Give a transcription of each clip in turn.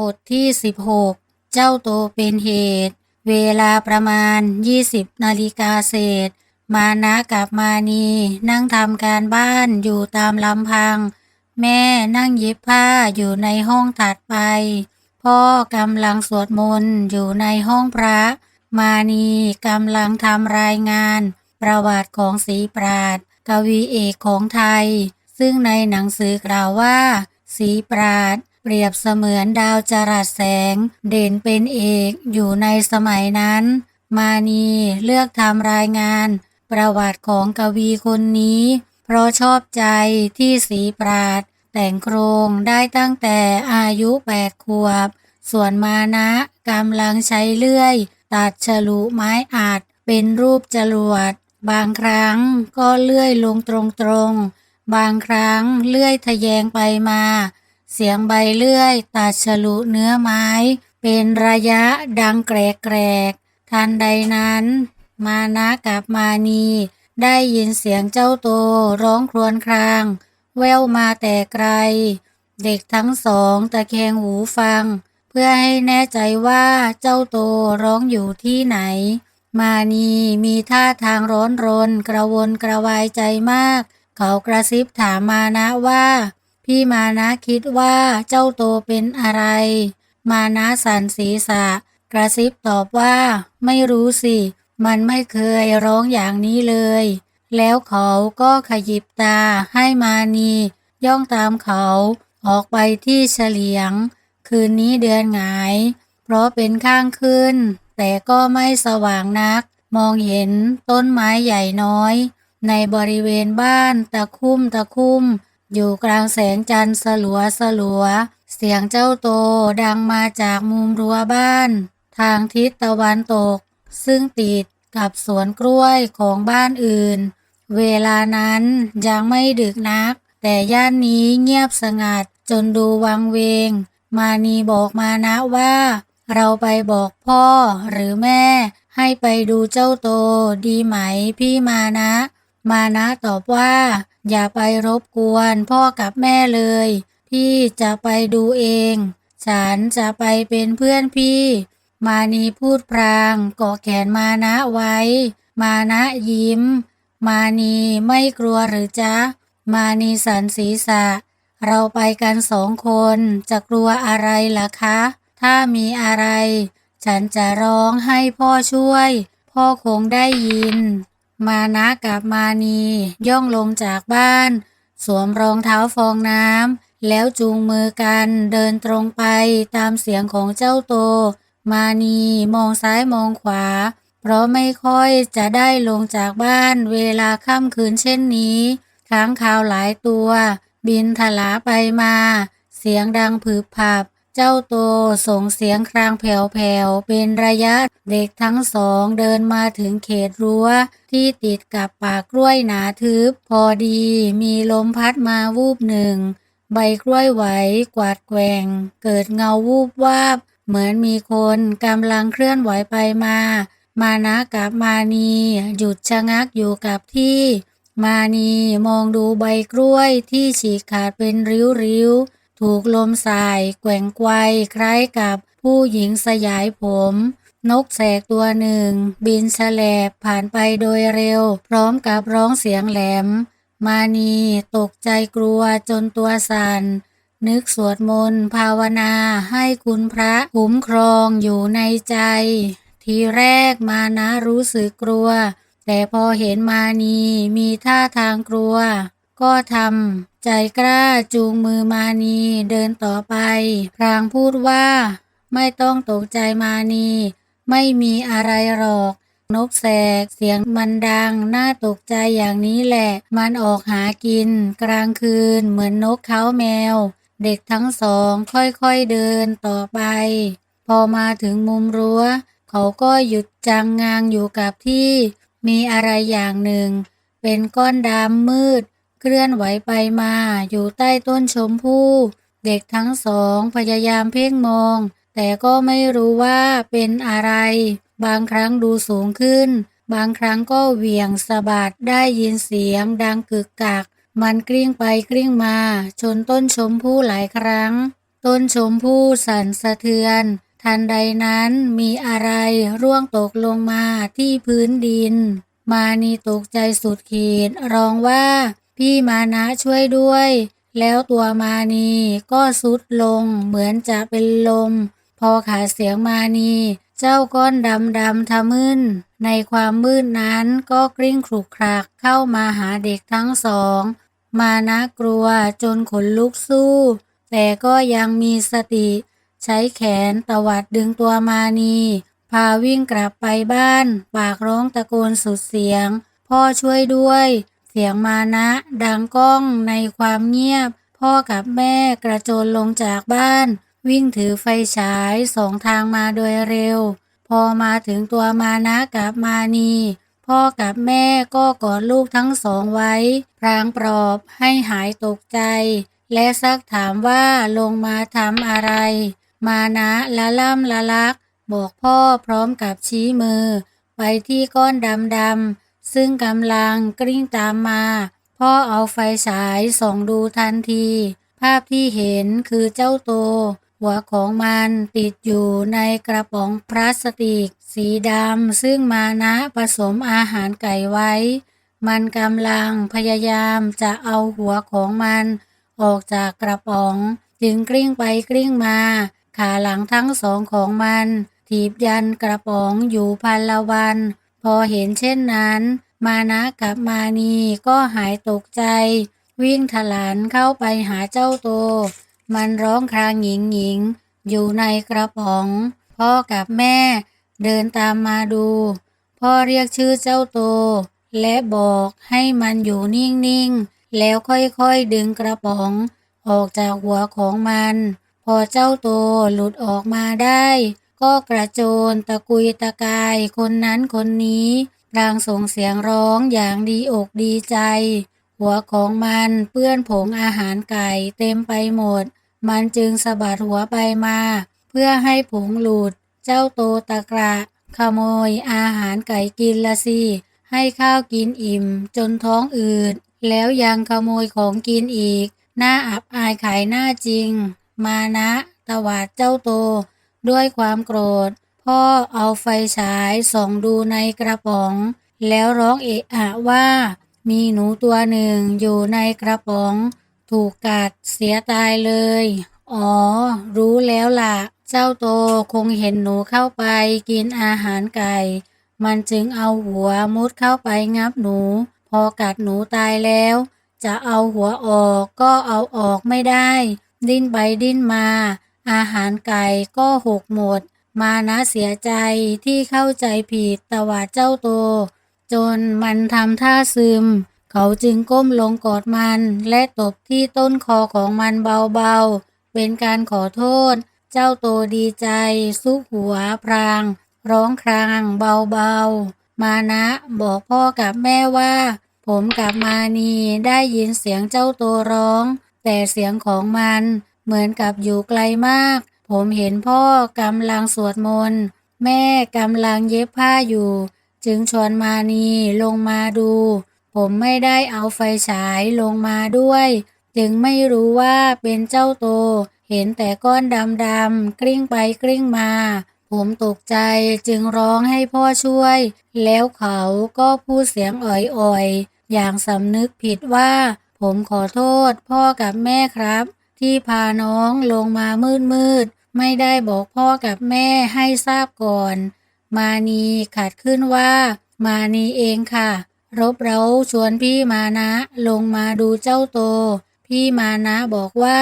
บทที่ 16 เจ้าโตเป็นเหตุ เวลาประมาณ 20 นาฬิกาเศษ มานะกับมานีนั่งทำการบ้านอยู่ตามลำพัง แม่นั่งเย็บผ้าอยู่ในห้องถัดไป พ่อกำลังสวดมนต์อยู่ในห้องพระ มานีกำลังทำรายงาน ประวัติของศรีปราดกวีเอกของไทย ซึ่งในหนังสือกล่าวว่าศรีปราด เปรียบเสมือนดาวจรัสแสง เด่นเป็นเอกอยู่ในสมัยนั้น มานีเลือกทำรายงาน ประวัติของกวีคนนี้ เพราะชอบใจที่สีปราด แต่งโครงได้ตั้งแต่อายุแปดขวบ ส่วนมานะกำลังใช้เลื่อย ตัดฉลุไม้อัดเป็นรูปจรวด บางครั้งก็เลื่อยลงตรงๆ บางครั้งเลื่อยทะแยงไปมา เสียงใบเลื่อยตัดฉลุเนื้อไม้ เป็นระยะดังแกรกๆทันใดนั้น มานะกับมานี ได้ยินเสียงเจ้าโตร้องครวญคราง แววมาแต่ไกล เด็กทั้งสองตะแคงหูฟัง เพื่อให้แน่ใจว่าเจ้าโตร้องอยู่ที่ไหน มานีมีท่าทางร้อนรน กระวนกระวายใจมาก เขากระซิบถามมานะว่า พี่มานะคิดว่าเจ้าโตเป็นอะไร มานะสันศีษะ กระซิบตอบว่า ไม่รู้สิ มันไม่เคยร้องอย่างนี้เลย แล้วเขาก็ขยิบตาให้มานี ย่องตามเขาออกไปที่เฉลียง คืนนี้เดือนหงาย เพราะเป็นข้างขึ้น แต่ก็ไม่สว่างนัก มองเห็นต้นไม้ใหญ่น้อย ในบริเวณบ้านตะคุ่มตะคุ่ม อยู่กลางแสงจันทร์สลัวสลัว เสียงเจ้าโตดังมาจากมุมรั้วบ้าน ทางทิศตะวันตก ซึ่งติดกับสวนกล้วยของบ้านอื่น เวลานั้นยังไม่ดึกนัก แต่ย่านนี้เงียบสงัดจนดูวังเวง มานีบอกมานะว่า เราไปบอกพ่อหรือแม่ ให้ไปดูเจ้าโตดีไหมพี่มานะ มานะตอบว่า อย่าไปรบกวนพ่อกับแม่เลยพี่จะไปดูเอง ฉันจะไปเป็นเพื่อนพี่ มานีพูดพรางเกาะแขนมานะไว้ มานะยิ้ม มานีไม่กลัวหรือจ๊ะ มานีสันศีรษะ เราไปกันสองคนจะกลัวอะไรล่ะคะ ถ้ามีอะไร ฉันจะร้องให้พ่อช่วย พ่อคงได้ยิน มานะกับมานีย่องลงจากบ้าน สวมรองเท้าฟองน้ำแล้วจูงมือกันเดินตรงไปตามเสียงของเจ้าโต มานีมองซ้ายมองขวา เพราะไม่ค่อยจะได้ลงจากบ้านเวลาค่ำคืนเช่นนี้ค้างคาวหลายตัว บินถลาไปมา เสียงดังผืบผับ เจ้าโตส่งเสียงครางแผ่วๆ เป็นระยะเด็กทั้งสองเดินมาถึงเขตรั้ว ที่ติดกับป่ากล้วยหนาทึบ พอดีมีลมพัดมาวูบหนึ่ง ใบกล้วยไหวกวาดแกว่ง เกิดเงาวูบวาบ เหมือนมีคนกำลังเคลื่อนไหวไปมา มานะกับมานีหยุดชะงักอยู่กับที่ มานีมองดูใบกล้วยที่ฉีกขาดเป็นริ้วๆ ถูกลมสายแกว่งไกวคล้ายกับผู้หญิงสยายผม นกแสกตัวหนึ่ง บินแฉลบผ่านไปโดยเร็ว พร้อมกับร้องเสียงแหลม มานีตกใจกลัวจนตัวสัน่นนึกสวดมนต์ภาวนาให้คุณพระคุ้มครองอยู่ในใจ ทีแรกมานะรู้สึกกลัว แต่พอเห็นมานีมีท่าทางกลัว ก็ทำใจกล้าจูงมือมานีเดินต่อไป พรางพูดว่า ไม่ต้องตกใจมานีไม่มีอะไรหรอก นกแสกเสียงมันดัง น่าตกใจอย่างนี้แหละ มันออกหากิน กลางคืนเหมือนนกเขาแมว เด็กทั้งสองค่อยๆเดินต่อไป พอมาถึงมุมรั้ว เขาก็หยุดจังงางอยู่กับที่ มีอะไรอย่างหนึ่ง เป็นก้อนดำมืด เคลื่อนไหวไปมาอยู่ใต้ต้นชมพู่เด็กทั้งสองพยายามเพ่งมอง แต่ก็ไม่รู้ว่าเป็นอะไร บางครั้งดูสูงขึ้น บางครั้งก็เหวี่ยงสะบัดได้ยินเสียงดังกึกกัก มันกลิ้งไปกลิ้งมา ชนต้นชมพู่หลายครั้ง ต้นชมพู่สั่นสะเทือน ทันใดนั้นมีอะไรร่วงตกลงมาที่พื้นดิน มานีตกใจสุดขีดร้องว่า พี่มานะช่วยด้วย แล้วตัวมานีก็สุดลงเหมือนจะเป็นลม พอขาดเสียงมานีเจ้าก้อนดำดำทะมึนในความมืดนั้นก็กลิ้งครุกครากเข้ามาหาเด็กทั้งสอง มานะกลัวจนขนลุกสู้ แต่ก็ยังมีสติ ใช้แขนตวัดดึงตัวมานีพาวิ่งกลับไปบ้าน ปากร้องตะโกนสุดเสียง พ่อช่วยด้วย สียงมานะดังก้องในความเงียบ พ่อกับแม่กระโจนลงจากบ้าน วิ่งถือไฟฉายสองทางมาโดยเร็ว พอมาถึงตัวมานะกับมานี พ่อกับแม่ก็กอดลูกทั้งสองไว้ พรางปลอบให้หายตกใจ และซักถามว่าลงมาทำอะไร มานะละล่ำละลัก บอกพ่อพร้อมกับชี้มือ ไปที่ก้อนดำๆ ซึ่งกำลังกลิ้งตามมา พ่อเอาไฟฉายส่องดูทันที ภาพที่เห็นคือเจ้าโต หัวของมันติดอยู่ในกระป๋องพลาสติก สีดำซึ่งมานะผสมอาหารไก่ไว้ มันกำลังพยายามจะเอาหัวของมัน ออกจากกระป๋อง จึงกลิ้งไปกลิ้งมา ขาหลังทั้งสองของมันถีบยันกระป๋องอยู่พันละวัน อเห็นเช่นนั้น มานะกับมานีก็หายตกใจ วิ่งถลานเข้าไปหาเจ้าโต มันร้องครางหญิงหญิง อยู่ในกระป๋อง พ่อกับแม่เดินตามมาดู พ่อเรียกชื่อเจ้าโต และบอกให้มันอยู่นิ่งๆ แล้วค่อยๆดึงกระป๋อง ออกจากหัวของมัน พอเจ้าโตหลุดออกมาได้ ก็กระโจนตะกุยตะกายคนนั้นคนนี้พลางส่งเสียงร้องอย่างดีอกดีใจ หัวของมันเปื้อนผงอาหารไก่เต็มไปหมด มันจึงสะบัดหัวไปมา เพื่อให้ผงหลุด เจ้าโตตะกระ ขโมยอาหารไก่กินละสิให้ข้าวกินอิ่มจนท้องอืด แล้วยังขโมยของกินอีก หน่าอับอายขายหน้าจริง มานะ ตวาดเจ้าโต ด้วยความโกรธ พ่อเอาไฟฉายส่องดูในกระป๋อง แล้วร้องเอะอะว่า มีหนูตัวหนึ่งอยู่ในกระป๋อง ถูกกัดเสียตายเลย อ๋อ รู้แล้วล่ะ เจ้าโตคงเห็นหนูเข้าไปกินอาหารไก่ มันจึงเอาหัวมุดเข้าไปงับหนู พอกัดหนูตายแล้ว จะเอาหัวออกก็เอาออกไม่ได้ ดิ้นไปดิ้นมา อาหารไก่ก็หกหมด มานะเสียใจที่เข้าใจผิดตวาดเจ้าโต จนมันทำท่าซึม เขาจึงก้มลงกอดมันและตบที่ต้นคอของมันเบาๆ เป็นการขอโทษ เจ้าโตดีใจซุกหัวพราง ร้องครางเบาๆ มานะบอกพ่อกับแม่ว่า ผมกับมานีได้ยินเสียงเจ้าโตร้อง แต่เสียงของมัน เหมือนกับอยู่ไกลมาก ผมเห็นพ่อกำลังสวดมนต์ แม่กำลังเย็บผ้าอยู่ จึงชวนมานีลงมาดู ผมไม่ได้เอาไฟฉายลงมาด้วย จึงไม่รู้ว่าเป็นเจ้าโต เห็นแต่ก้อนดำๆกลิ้งไปกลิ้งมา ผมตกใจจึงร้องให้พ่อช่วย แล้วเขาก็พูดเสียงอ่อยๆ อย่างสำนึกผิดว่า ผมขอโทษพ่อกับแม่ครับ ที่พาน้องลงมามืดๆไม่ได้บอกพ่อกับแม่ให้ทราบก่อน มานีขัดขึ้นว่า มานีเองค่ะ รบเร้าชวนพี่มานะลงมาดูเจ้าโต พี่มานะบอกว่า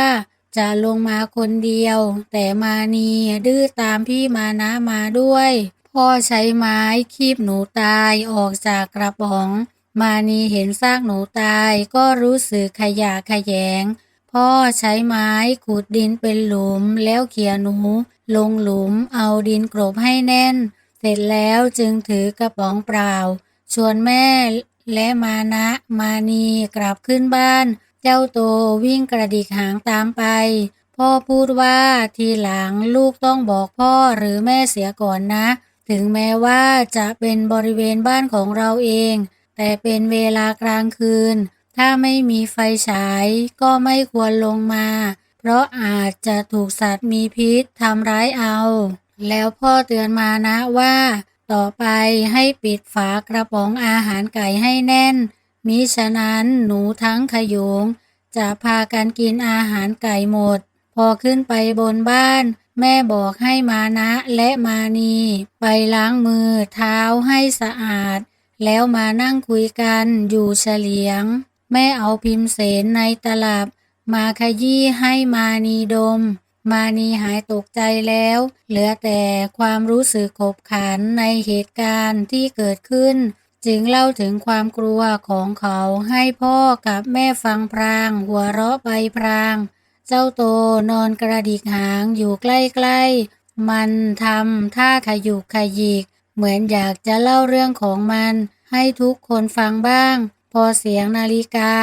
จะลงมาคนเดียว แต่มานีดื้อตามพี่มานะมาด้วย พ่อใช้ไม้คีบหนูตายออกจากกระป๋อง มานีเห็นซากหนูตายก็รู้สึกขยะขยง พ่อใช้ไม้ขุดดินเป็นหลุมแล้วเขี่ยหนู ลงหลุมเอาดินกรบให้แน่น เสร็จแล้วจึงถือกระป๋องเปล่า ชวนแม่และมานะมานีกลับขึ้นบ้าน เจ้าโตวิ่งกระดิกหางตามไป พ่อพูดว่าทีหลังลูกต้องบอกพ่อหรือแม่เสียก่อนนะ ถึงแม้ว่าจะเป็นบริเวณบ้านของเราเอง แต่เป็นเวลากลางคืน ถ้าไม่มีไฟฉายก็ไม่ควรลงมา เพราะอาจจะถูกสัตว์มีพิษทำร้ายเอา แล้วพ่อเตือนมานะว่า ต่อไปให้ปิดฝากระป๋องอาหารไก่ให้แน่น มิฉะนั้นหนูทั้งขยง จะพากันกินอาหารไก่หมด พอขึ้นไปบนบ้านแม่บอกให้มานะและมานี ไปล้างมือเท้าให้สะอาด แล้วมานั่งคุยกันอยู่เฉลียง แม่เอาพิมพ์เสนในตลับ มาขยี้ให้มานีดม มานีหายตกใจแล้ว เหลือแต่ความรู้สึกขบขันในเหตุการณ์ที่เกิดขึ้น จึงเล่าถึงความกลัวของเขาให้พ่อกับแม่ฟังพราง หัวเราะไปพราง เจ้าโตนอนกระดิกหางอยู่ใกล้ๆ มันทำท่าขยุกขยิก เหมือนอยากจะเล่าเรื่องของมันให้ทุกคนฟังบ้าง พอเสียงนาฬิกา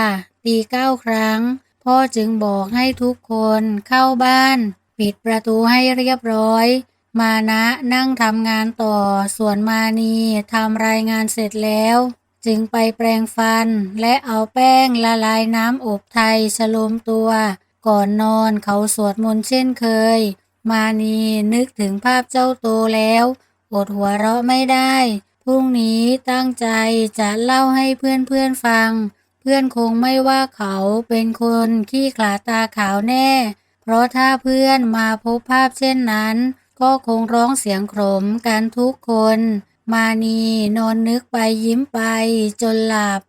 ตีเก้าครั้ง พ่อจึงบอกให้ทุกคนเข้าบ้าน ปิดประตูให้เรียบร้อย มานะนั่งทำงานต่อ ส่วนมานีทำรายงานเสร็จแล้ว จึงไปแปรงฟัน และเอาแป้งละลายน้ำอบไทยฉโลมตัว ก่อนนอนเขาสวดมนต์เช่นเคย มานีนึกถึงภาพเจ้าโตแล้ว อดหัวเราะไม่ได้ พรุ่งนี้ตั้งใจจะเล่าให้เพื่อนๆฟัง เพื่อนคงไม่ว่าเขาเป็นคนขี้ขลาตาขาวแน่ เพราะถ้าเพื่อนมาพบภาพเช่นนั้น ก็คงร้องเสียงโขมกันทุกคน มานีนอนนึกไปยิ้มไปจนหลับ